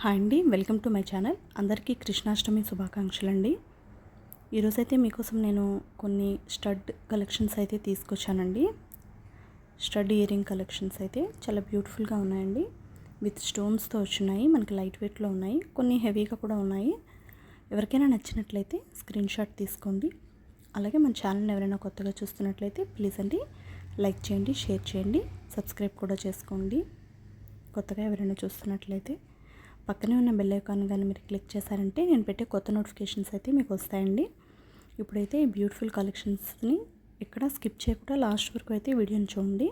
Hi అండి welcome to my channel. అందరికీ కృష్ణాష్టమి శుభాకాంక్షలు అండి ఈరోజైతే మీకోసం నేను కొన్ని స్టడ్ కలెక్షన్స్ అయితే తీసుకొచ్చానండి. స్టడ్ ఇయరింగ్ కలెక్షన్స్ అయితే చాలా బ్యూటిఫుల్గా ఉన్నాయండి. విత్ స్టోన్స్తో వచ్చినాయి మనకి లైట్ వెయిట్లో ఉన్నాయి కొన్ని హెవీగా కూడా ఉన్నాయి. ఎవరికైనా నచ్చినట్లయితే స్క్రీన్ షాట్ తీసుకోండి. అలాగే మన ఛానల్ని ఎవరైనా కొత్తగా చూస్తున్నట్లయితే ప్లీజ్ అండి లైక్ చేయండి షేర్ చేయండి సబ్స్క్రైబ్ కూడా చేసుకోండి. కొత్తగా ఎవరైనా చూస్తున్నట్లయితే పక్కనే ఉన్న బెల్ ఐకాన్ కానీ మీరు క్లిక్ చేశారంటే నేను పెట్టే కొత్త నోటిఫికేషన్స్ అయితే మీకు వస్తాయండి. ఇప్పుడైతే ఈ బ్యూటిఫుల్ కలెక్షన్స్ని ఇక్కడ స్కిప్ చేయకుండా లాస్ట్ వరకు అయితే వీడియోని చూడండి.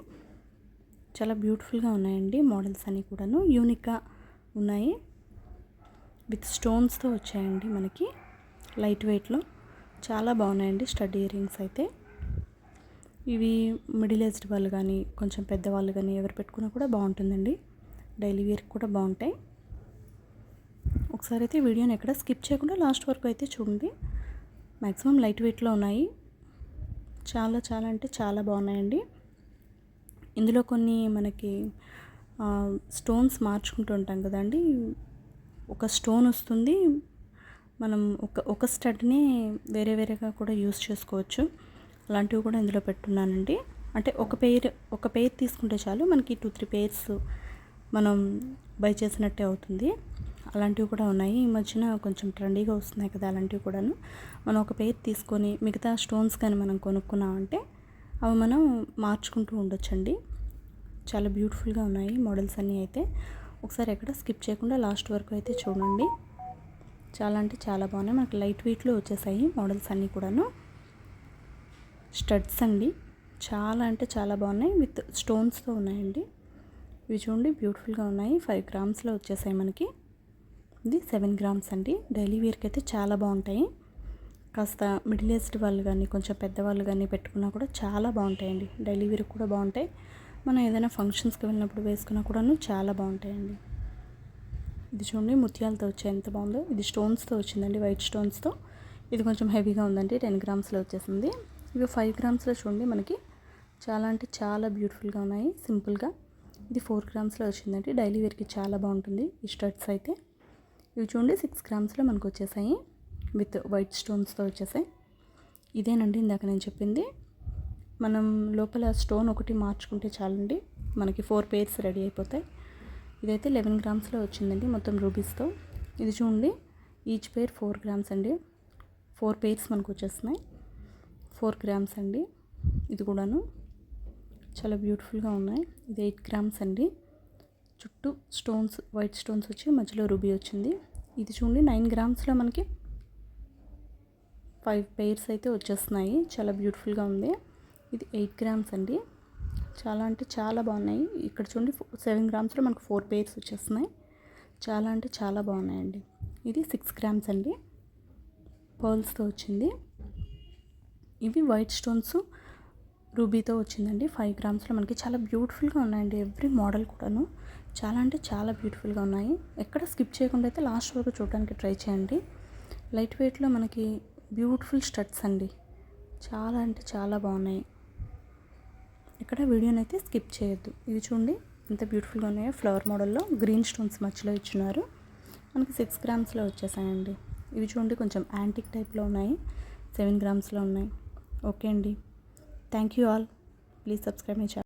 చాలా బ్యూటిఫుల్గా ఉన్నాయండి మోడల్స్ అన్నీ కూడాను. యూనిక్గా ఉన్నాయి. విత్ స్టోన్స్తో వచ్చాయండి మనకి. లైట్ వెయిట్లో చాలా బాగున్నాయండి స్టడ్ ఇయరింగ్స్ అయితే. ఇవి మిడిల్ ఏజ్డ్ వాళ్ళు కానీ కొంచెం పెద్దవాళ్ళు కానీ ఎవరు పెట్టుకున్నా కూడా బాగుంటుందండి. డైలీ వేర్కి కూడా బాగుంటాయి. ఒకసారి అయితే వీడియోని ఎక్కడ స్కిప్ చేయకుండా లాస్ట్ వరకు అయితే చూడండి. మ్యాక్సిమం లైట్ వెయిట్లో ఉన్నాయి. చాలా చాలా అంటే చాలా బాగున్నాయండి. ఇందులో కొన్ని మనకి స్టోన్స్ మార్చుకుంటూ ఉంటాం కదండి. ఒక స్టోన్ వస్తుంది. మనం ఒక ఒక స్టడ్ని వేరే వేరేగా కూడా యూస్ చేసుకోవచ్చు. అలాంటివి కూడా ఇందులో పెట్టున్నానండి. అంటే ఒక పేర్ ఒక పెయిర్ తీసుకుంటే చాలు మనకి టూ త్రీ పెయిర్స్ మనం బై చేసినట్టే అవుతుంది. అలాంటివి కూడా ఉన్నాయి. ఈ మధ్యన కొంచెం ట్రెండీగా వస్తున్నాయి కదా అలాంటివి కూడాను. మనం ఒక పేరు తీసుకొని మిగతా స్టోన్స్ కానీ మనం కొనుక్కున్నామంటే అవి మనం మార్చుకుంటూ ఉండొచ్చండి. చాలా బ్యూటిఫుల్గా ఉన్నాయి మోడల్స్ అన్నీ అయితే. ఒకసారి ఎక్కడ స్కిప్ చేయకుండా లాస్ట్ వరకు అయితే చూడండి. చాలా అంటే చాలా బాగున్నాయి. మనకి లైట్ వెయిట్లో వచ్చేసాయి మోడల్స్ అన్నీ కూడాను. స్టడ్స్ అండి. చాలా అంటే చాలా బాగున్నాయి. విత్ స్టోన్స్తో ఉన్నాయండి. ఇవి చూడండి బ్యూటిఫుల్గా ఉన్నాయి. ఫైవ్ గ్రామ్స్లో వచ్చేసాయి మనకి. ఇది సెవెన్ గ్రామ్స్ అండి. డైలీ వేర్కి అయితే చాలా బాగుంటాయి. కాస్త మిడిల్ ఏజ్డ్ వాళ్ళు కానీ కొంచెం పెద్దవాళ్ళు కానీ పెట్టుకున్నా కూడా చాలా బాగుంటాయండి. డైలీ వేర్కి కూడా బాగుంటాయి. మనం ఏదైనా ఫంక్షన్స్కి వెళ్ళినప్పుడు వేసుకున్నా కూడాను చాలా బాగుంటాయండి. ఇది చూడండి ముత్యాలతో వచ్చాయి ఎంత బాగుందో. ఇది స్టోన్స్తో వచ్చిందండి వైట్ స్టోన్స్తో. ఇది కొంచెం హెవీగా ఉందండి టెన్ గ్రామ్స్లో వచ్చేసింది. ఇవి ఫైవ్ గ్రామ్స్లో చూడండి మనకి చాలా అంటే చాలా బ్యూటిఫుల్గా ఉన్నాయి సింపుల్గా. ఇది ఫోర్ గ్రామ్స్లో వచ్చిందండి. డైలీ వేర్కి చాలా బాగుంటుంది. ఈ స్టర్ట్స్ అయితే. ఇవి చూడండి సిక్స్ గ్రామ్స్లో మనకు వచ్చేసాయి. విత్ వైట్ స్టోన్స్తో వచ్చేసాయి. ఇదేనండి ఇందాక నేను చెప్పింది. మనం లోపల స్టోన్ ఒకటి మార్చుకుంటే చాలండి. మనకి ఫోర్ పేర్స్ రెడీ అయిపోతాయి. ఇదైతే లెవెన్ గ్రామ్స్లో వచ్చిందండి మొత్తం రూబీస్తో ఇది చూడండి ఈచ్ పేర్ ఫోర్ గ్రామ్స్ అండి. ఫోర్ పేర్స్ మనకు వచ్చేస్తున్నాయి. ఫోర్ గ్రామ్స్ అండి. ఇది కూడాను. చాలా బ్యూటిఫుల్గా ఉన్నాయి. ఇది ఎయిట్ గ్రామ్స్ అండి. చుట్టూ స్టోన్స్ వైట్ స్టోన్స్ వచ్చి మధ్యలో రూబీ వచ్చింది. ఇది చూడండి నైన్ గ్రామ్స్లో మనకి ఫైవ్ పెయిర్స్ అయితే వచ్చేస్తున్నాయి. చాలా బ్యూటిఫుల్గా ఉంది. ఇది ఎయిట్ గ్రామ్స్ అండి. చాలా అంటే చాలా బాగున్నాయి. ఇక్కడ చూడండి సెవెన్ గ్రామ్స్లో మనకు ఫోర్ పెయిర్స్ వచ్చేస్తున్నాయి. చాలా అంటే చాలా బాగున్నాయండి. ఇది సిక్స్ గ్రామ్స్ అండి. పర్ల్స్తో వచ్చింది. ఇవి వైట్ స్టోన్స్. రూబీతో వచ్చిందండి. ఫైవ్ గ్రామ్స్లో మనకి చాలా బ్యూటిఫుల్గా ఉన్నాయండి ఎవ్రీ మోడల్ కూడాను. చాలా అంటే చాలా బ్యూటిఫుల్గా ఉన్నాయి. ఎక్కడ స్కిప్ చేయకుండా అయితే లాస్ట్ వరకు చూడడానికి ట్రై చేయండి. లైట్ వెయిట్లో మనకి బ్యూటిఫుల్ స్టడ్స్ అండి. చాలా అంటే చాలా బాగున్నాయి. ఇక్కడ వీడియోని అయితే స్కిప్ చేయొద్దు. ఇవి చూడండి ఎంత బ్యూటిఫుల్గా ఉన్నాయో. ఫ్లవర్ మోడల్లో గ్రీన్ స్టోన్స్ మధ్యలో ఇచ్చినారు మనకి సిక్స్ గ్రామ్స్లో వచ్చేసాయండి. ఇవి చూడండి కొంచెం యాంటిక్ టైప్లో ఉన్నాయి. సెవెన్ గ్రామ్స్లో ఉన్నాయి. ఓకే అండి. Thank you all please subscribe my channel